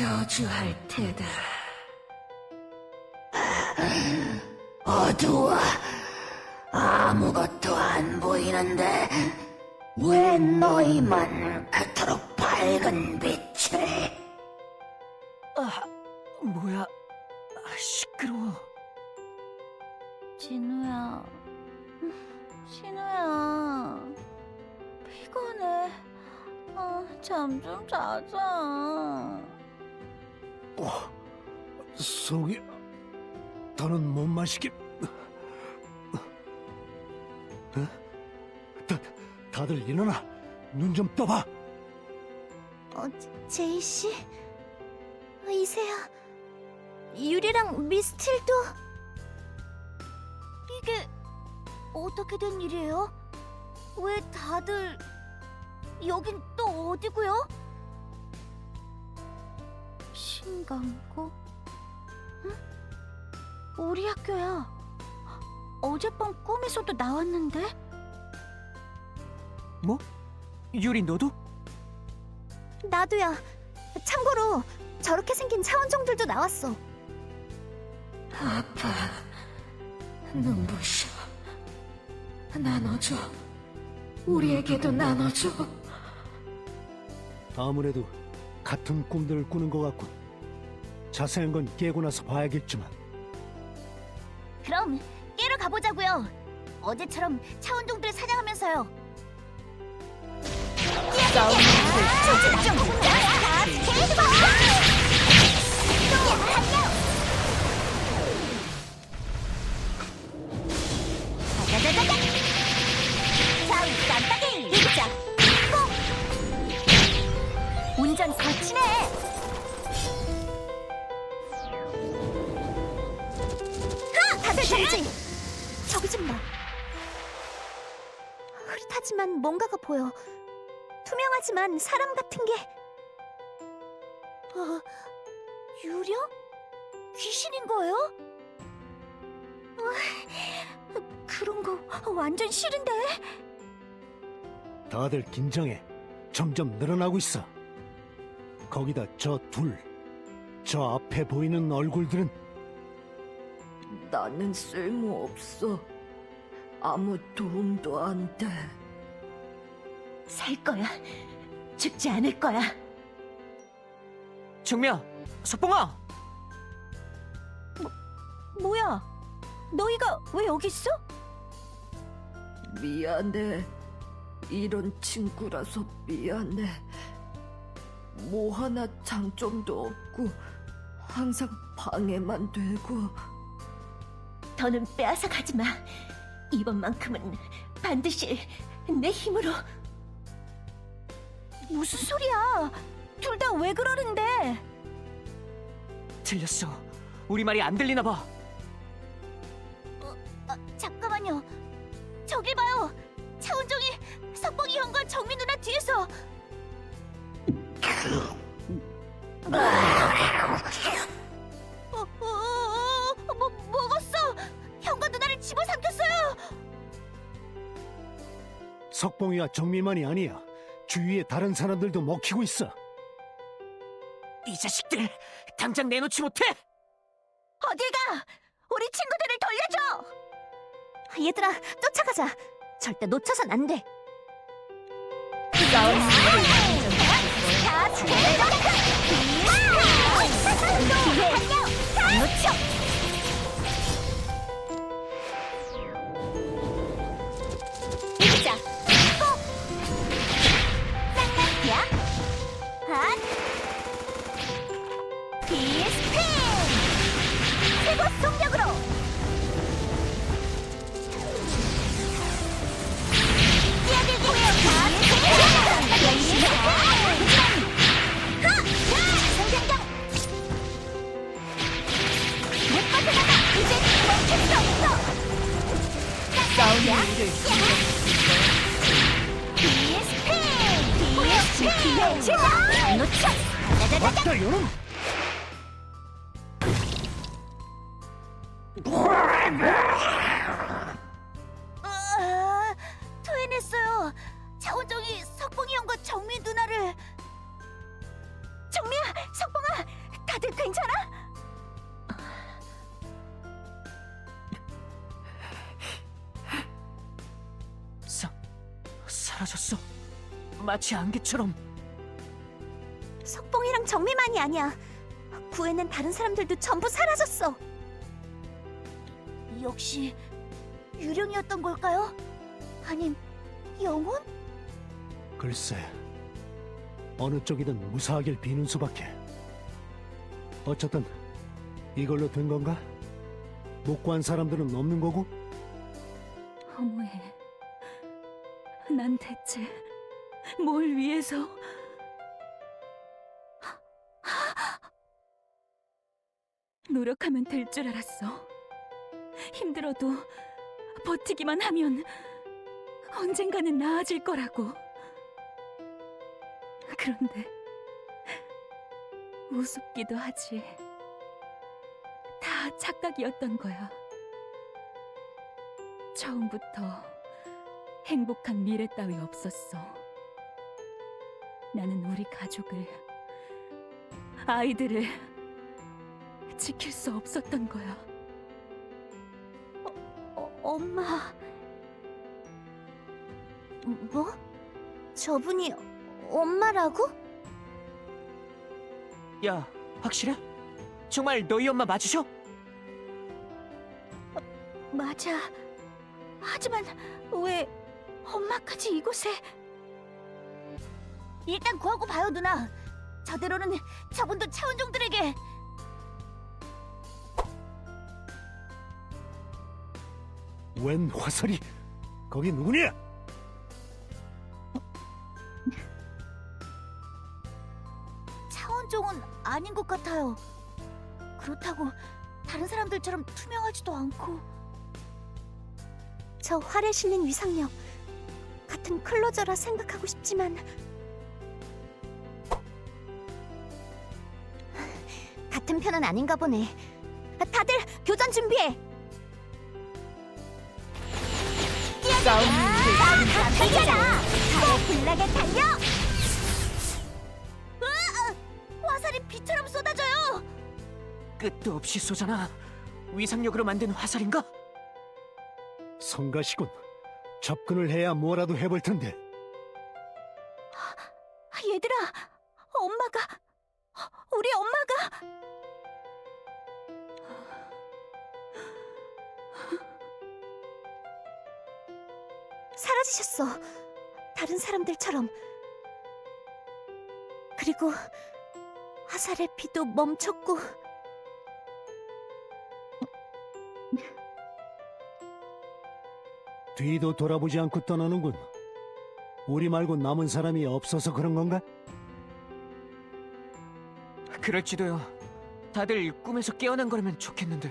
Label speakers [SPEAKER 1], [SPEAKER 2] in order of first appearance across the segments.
[SPEAKER 1] 저주할 테다.
[SPEAKER 2] 어두워. 아무것도 안 보이는데 왜 너희만 그토록 밝은 빛을?
[SPEAKER 3] 아, 뭐야? 아, 시끄러워.
[SPEAKER 4] 진우야, 진우야, 피곤해. 아, 잠 좀 자자.
[SPEAKER 5] 속이 더는 못 마시게. 어? 다, 다들 일어나. 눈 좀 떠봐.
[SPEAKER 4] 어, 제이 씨, 이세야, 유리랑 미스틸도 이게 어떻게 된 일이에요? 왜 다들 여긴 또 어디고요? 신강고? 응? 우리 학교야. 어젯밤 꿈에서도 나왔는데?
[SPEAKER 3] 뭐? 유리 너도?
[SPEAKER 4] 나도야. 참고로 저렇게 생긴 차원종들도 나왔어.
[SPEAKER 1] 아파. 눈부셔. 나눠줘. 우리에게도 나눠줘.
[SPEAKER 5] 아무래도 같은 꿈들을 꾸는 것 같군. 자세한 건 깨고 나서 봐야겠지만
[SPEAKER 4] 그럼 깨러 가보자고요. 어제처럼 차원종들 사냥하면서요. 운전 거치네. 다들 정지! 저기 좀 봐. 흐릿하지만 뭔가가 보여. 투명하지만 사람 같은 게. 어, 유령? 귀신인 거예요? 어, 그런 거 완전 싫은데.
[SPEAKER 5] 다들 긴장해. 점점 늘어나고 있어. 거기다 저 둘, 저 앞에 보이는 얼굴들은
[SPEAKER 1] 나는 쓸모없어. 아무 도움도 안 돼.
[SPEAKER 4] 살 거야. 죽지 않을 거야.
[SPEAKER 3] 정미야, 석봉아.
[SPEAKER 4] 뭐야? 너희가 왜 여기 있어?
[SPEAKER 1] 미안해. 이런 친구라서 미안해. 뭐 하나 장점도 없고 항상 방해만 되고
[SPEAKER 4] 더는 빼앗아 가지 마. 이번만큼은 반드시 내 힘으로. 무슨 소리야? 둘 다 왜 그러는데?
[SPEAKER 3] 들렸어. 우리 말이 안 들리나 봐.
[SPEAKER 4] 아, 잠깐만요. 저길 봐요. 차원종이 석봉이 형과 정민 누나 뒤에서.
[SPEAKER 5] 석봉이와 정미만이 아니야. 주위에 다른 사람들도 먹히고 있어.
[SPEAKER 3] 이 자식들 당장 내놓지 못해.
[SPEAKER 4] 어딜 가? 우리 친구들을 돌려줘! 얘들아, 쫓아가자. 절대 놓쳐선 안 돼. 다 죽여버려! 기회 안 놓쳐!
[SPEAKER 5] 바다여름
[SPEAKER 4] 아, 토해냈어요. 차원정이 석봉이 형과 정미 누나를. 정미야, 석봉아, 다들 괜찮아?
[SPEAKER 3] 사라졌어. 마치 안개처럼.
[SPEAKER 4] 아니야. 구해낸 다른 사람들도 전부 사라졌어. 역시 유령이었던 걸까요? 아님 영혼?
[SPEAKER 5] 글쎄, 어느 쪽이든 무사하길 비는 수밖에. 어쨌든 이걸로 된 건가? 못 구한 사람들은 없는 거고?
[SPEAKER 6] 허무해. 난 대체 뭘 위해서? 노력하면 될 줄 알았어. 힘들어도 버티기만 하면 언젠가는 나아질 거라고. 그런데 우습기도 하지. 다 착각이었던 거야. 처음부터 행복한 미래 따위 없었어. 나는 우리 가족을, 아이들을 지킬 수 없었던 거야.
[SPEAKER 4] 어, 엄마. 뭐? 저분이 엄마라고?
[SPEAKER 3] 야, 확실해? 정말 너희 엄마 맞으셔?
[SPEAKER 4] 맞아. 하지만 왜 엄마까지 이곳에? 일단 구하고 봐요, 누나. 저대로는 저분도 차원종들에게
[SPEAKER 5] 웬 화살이? 거기 누구냐?
[SPEAKER 4] 차원종은 아닌 것 같아요. 그렇다고 다른 사람들처럼 투명하지도 않고. 저 활에 실린 위상력 같은 클로저라 생각하고 싶지만 같은 편은 아닌가 보네. 다들 교전 준비해.
[SPEAKER 3] 싸움
[SPEAKER 4] 달려라! 달에 불나게 달려! 으아! 화살이 비처럼 쏟아져요!
[SPEAKER 3] 끝도 없이 쏘잖아. 위상력으로 만든 화살인가?
[SPEAKER 5] 성가시군. 접근을 해야 뭐라도 해볼 텐데.
[SPEAKER 4] 얘들아, 엄마가, 우리 엄마가. 사라지셨어. 다른 사람들처럼. 그리고 화살의 피도 멈췄고.
[SPEAKER 5] 뒤도 돌아보지 않고 떠나는군. 우리 말고 남은 사람이 없어서 그런 건가?
[SPEAKER 3] 그럴지도요. 다들 꿈에서 깨어난 거라면 좋겠는데.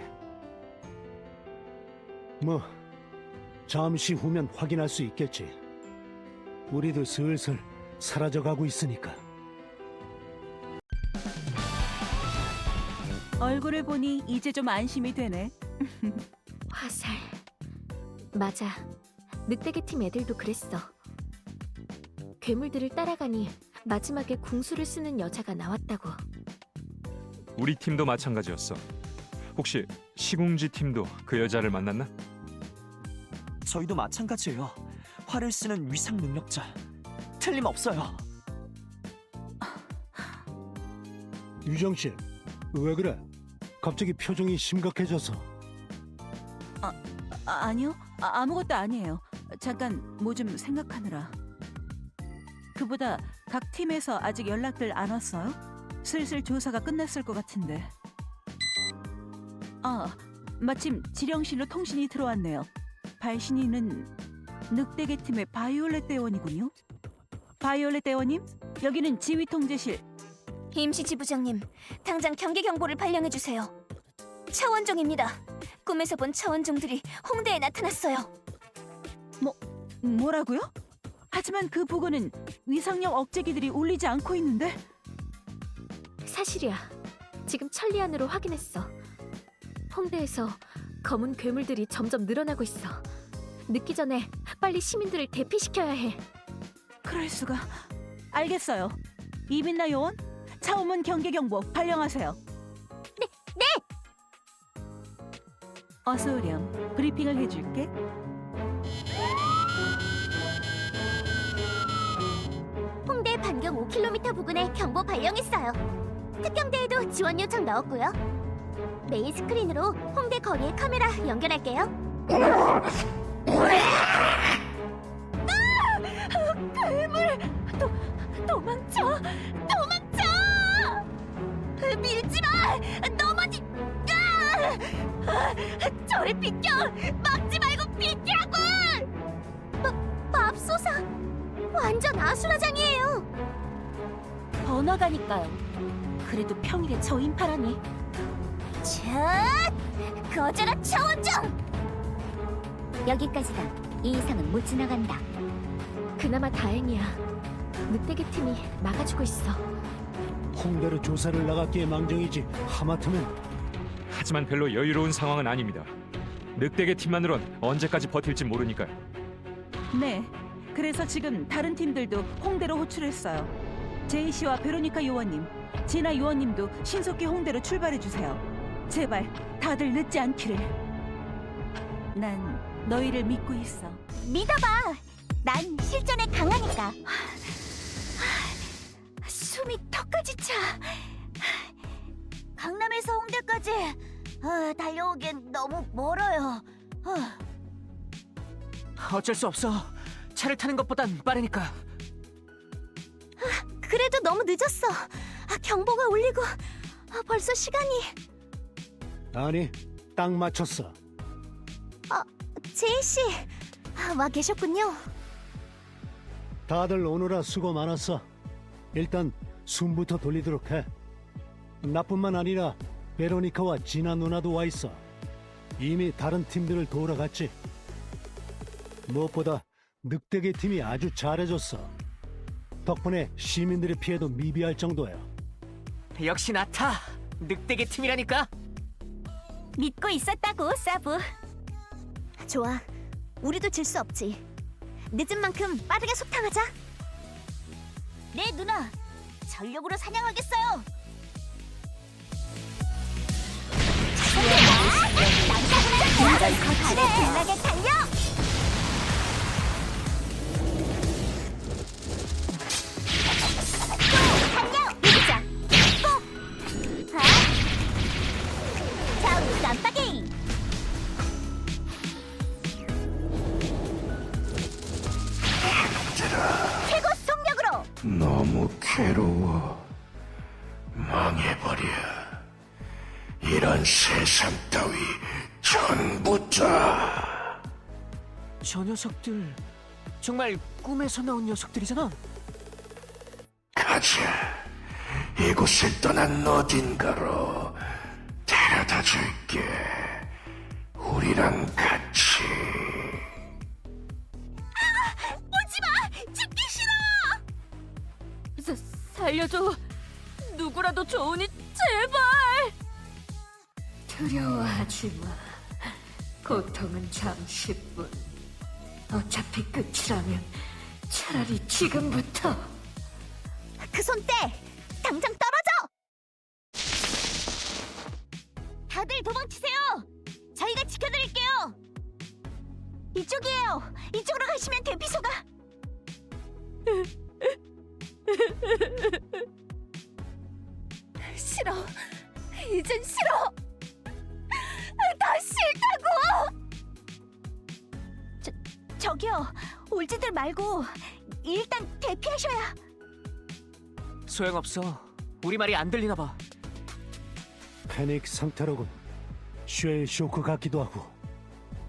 [SPEAKER 5] 뭐 잠시 후면 확인할 수 있겠지. 우리도 슬슬 사라져가고 있으니까.
[SPEAKER 6] 얼굴을 보니 이제 좀 안심이 되네.
[SPEAKER 7] 화살. 맞아. 늑대계 팀 애들도 그랬어. 괴물들을 따라가니 마지막에 궁수를 쓰는 여자가 나왔다고.
[SPEAKER 8] 우리 팀도 마찬가지였어. 혹시 시궁지 팀도 그 여자를 만났나?
[SPEAKER 9] 저희도 마찬가지예요. 활을 쓰는 위상 능력자. 틀림없어요.
[SPEAKER 5] 유정 씨, 왜 그래? 갑자기 표정이 심각해져서.
[SPEAKER 6] 아, 아니요, 아, 아무것도 아니에요. 잠깐 뭐 좀 생각하느라. 그보다 각 팀에서 아직 연락들 안 왔어요? 슬슬 조사가 끝났을 것 같은데. 아, 마침 지령실로 통신이 들어왔네요. 발신이는 늑대계 팀의 바이올렛 대원이군요. 바이올렛 대원님, 여기는 지휘 통제실.
[SPEAKER 4] 임시 지부장님, 당장 경계 경보를 발령해 주세요. 차원종입니다. 꿈에서 본 차원종들이 홍대에 나타났어요.
[SPEAKER 6] 뭐라고요? 하지만 그 부근은 위상력 억제기들이 울리지 않고 있는데
[SPEAKER 7] 사실이야. 지금 천리안으로 확인했어. 홍대에서 검은 괴물들이 점점 늘어나고 있어. 늦기 전에 빨리 시민들을 대피시켜야 해.
[SPEAKER 6] 그럴 수가. 알겠어요. 이민나 요원, 차오문 경계 경보 발령하세요. 네, 네. 어서 오렴. 브리핑을 해줄게.
[SPEAKER 4] 이동 5km 부근에 경보 발령했어요. 특경대에도 지원 요청 넣었고요. 메인 스크린으로 홍대 거리의 카메라 연결할게요. 아! 괴물! 도, 도망쳐! 도망쳐! 밀지 마! 넘어지! 저를 비켜! 막지 말고 비키라고! 마, 맙소사! 완전 아수라장이에요! 번화가니까요. 그래도 평일에 저 인파라니. 자, 거절아 차원정! 여기까지다. 이 이상은 못 지나간다.
[SPEAKER 7] 그나마 다행이야. 늑대계 팀이 막아주고 있어.
[SPEAKER 5] 홍대로 조사를 나갔기에 망정이지 하마터면
[SPEAKER 8] 하지만 별로 여유로운 상황은 아닙니다. 늑대계 팀만으론 언제까지 버틸지 모르니까요.
[SPEAKER 6] 네. 그래서 지금 다른 팀들도 홍대로 호출했어요. 제이 씨와 베로니카 요원님, 진아 요원님도 신속히 홍대로 출발해 주세요. 제발 다들 늦지 않기를. 난 너희를 믿고 있어.
[SPEAKER 4] 믿어봐. 난 실전에 강하니까. 숨이 턱까지 차. 강남에서 홍대까지 아, 달려오기엔 너무 멀어요. 아,
[SPEAKER 3] 어쩔 수 없어. 차를 타는 것보단 빠르니까.
[SPEAKER 4] 그래도 너무 늦었어. 아, 경보가 울리고 아, 벌써 시간이.
[SPEAKER 5] 아니 딱 맞췄어.
[SPEAKER 4] 제이 씨, 아, 와 계셨군요.
[SPEAKER 5] 다들 오느라 수고 많았어. 일단 숨부터 돌리도록 해. 나뿐만 아니라 베로니카와 진아 누나도 와 있어. 이미 다른 팀들을 도우러 갔지. 무엇보다 늑대계 팀이 아주 잘해줬어. 덕분에 시민들의 피해도 미비할 정도야.
[SPEAKER 3] 역시 나타. 늑대계 팀이라니까.
[SPEAKER 4] 믿고 있었다고, 사부. 좋아. 우리도 질 수 없지. 늦은 만큼 빠르게 소탕하자. 네, 누나. 전력으로 사냥하겠어요. 남자분들 거칠에 빛나게 달려!
[SPEAKER 3] 녀석들 정말 꿈에서 나온 녀석들이잖아.
[SPEAKER 2] 가자. 이곳을 떠난 어딘가로 데려다 줄게. 우리랑 같이.
[SPEAKER 4] 오지마! 죽기 싫어!
[SPEAKER 1] 살려줘. 누구라도 좋으니 제발. 두려워하지 마. 고통은 잠시뿐. 어차피 끝이라면 차라리 지금부터.
[SPEAKER 4] 그손 떼! 당장 떨어져! 다들 도망치세요! 저희가 지켜드릴게요! 이쪽이에요! 이쪽으로 가시면 대피소가! 싫어! 이젠 싫어! 다 싫다고! 저, 저기요! 올지들 말고 일단 대피하셔야...
[SPEAKER 3] 소용없어. 우리 말이 안 들리나 봐.
[SPEAKER 5] 패닉 상태로군. 쉘 쇼크 같기도 하고.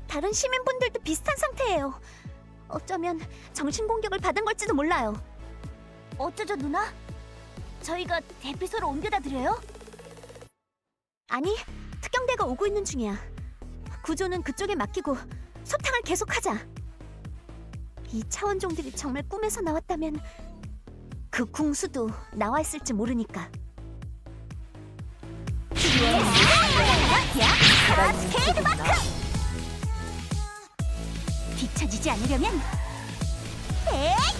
[SPEAKER 4] 다른 시민분들도 비슷한 상태예요. 어쩌면 정신 공격을 받은 걸지도 몰라요. 어쩌죠, 누나? 저희가 대피소로 옮겨다 드려요? 아니, 특경대가 오고 있는 중이야. 구조는 그쪽에 맡기고 소탕을 계속하자. 이 차원종들이 정말 꿈에서 나왔다면 그 궁수도 나와 있을지 모르니까. 뒤처지지 않으려면 에이!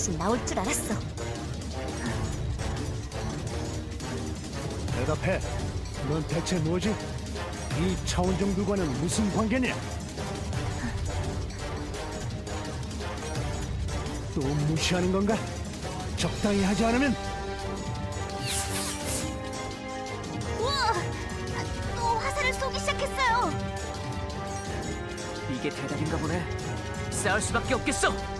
[SPEAKER 4] 역시 나올 줄 알았어
[SPEAKER 5] 대답해. 넌 대체 뭐지? 이 차원종들과는 무슨 관계냐? 또 무시하는 건가? 적당히 하지 않으면
[SPEAKER 4] 우와 또 화살을 쏘기 시작했어요
[SPEAKER 3] 이게 대답인가 보네. 싸울 수밖에 없겠어.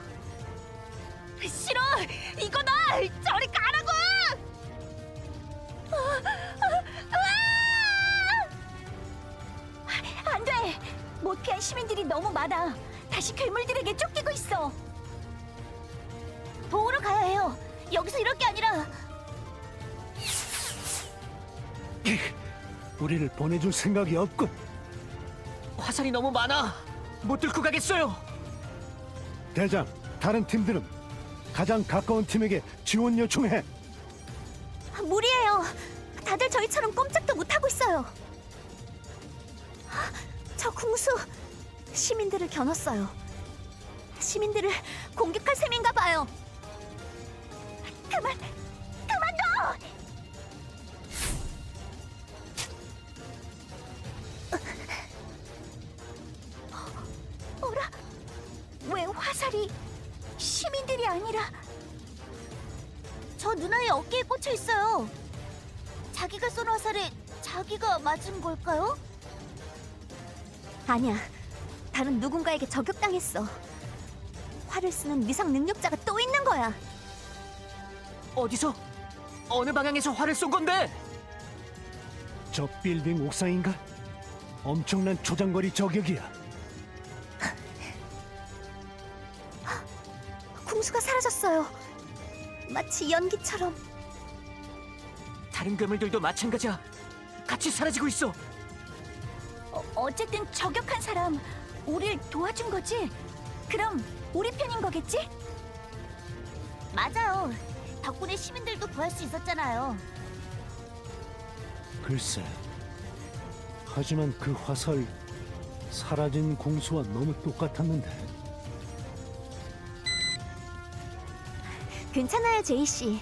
[SPEAKER 4] 못 피한 시민들이 너무 많아 다시 괴물들에게 쫓기고 있어 도우러 가야 해요 여기서 이럴 게 아니라
[SPEAKER 5] 우리를 보내줄 생각이 없군.
[SPEAKER 3] 화살이 너무 많아. 못 들고 가겠어요.
[SPEAKER 5] 대장, 다른 팀들은 가장 가까운 팀에게 지원 요청해.
[SPEAKER 4] 무리예요 다들 저희처럼 꼼짝도 못 하고 있어요 저 궁수 시민들을 겨눴어요 시민들을 공격할 셈인가 봐요 그만 그만둬 어라 왜 화살이 시민들이 아니라 저 누나의 어깨에 꽂혀 있어요. 자기가 쏜 화살에 자기가 맞은 걸까요? 아니야. 다른 누군가에게 저격당했어. 활을 쓰는 위상 능력자가 또 있는 거야.
[SPEAKER 3] 어디서? 어느 방향에서 활을 쏜 건데?
[SPEAKER 5] 저 빌딩 옥상인가? 엄청난 초장거리 저격이야.
[SPEAKER 4] 궁수가 사라졌어요. 마치 연기처럼.
[SPEAKER 3] 다른 괴물들도 마찬가지야. 같이 사라지고 있어.
[SPEAKER 4] 어, 어쨌든 저격한 사람 우릴 도와준 거지? 그럼 우리 편인 거겠지? 맞아요. 덕분에 시민들도 구할 수 있었잖아요.
[SPEAKER 5] 글쎄. 하지만 그 화살 사라진 공수와 너무 똑같았는데.
[SPEAKER 4] 괜찮아요, 제이 씨.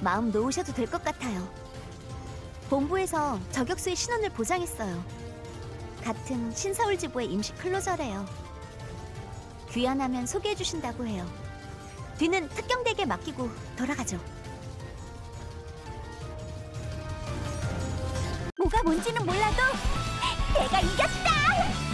[SPEAKER 4] 마음 놓으셔도 될 것 같아요. 본부에서 저격수의 신원을 보장했어요. 같은 신서울 지부의 임시 클로저래요. 귀환하면 소개해 주신다고 해요. 뒤는 특경대에게 맡기고 돌아가죠. 뭐가 뭔지는 몰라도 내가 이겼다!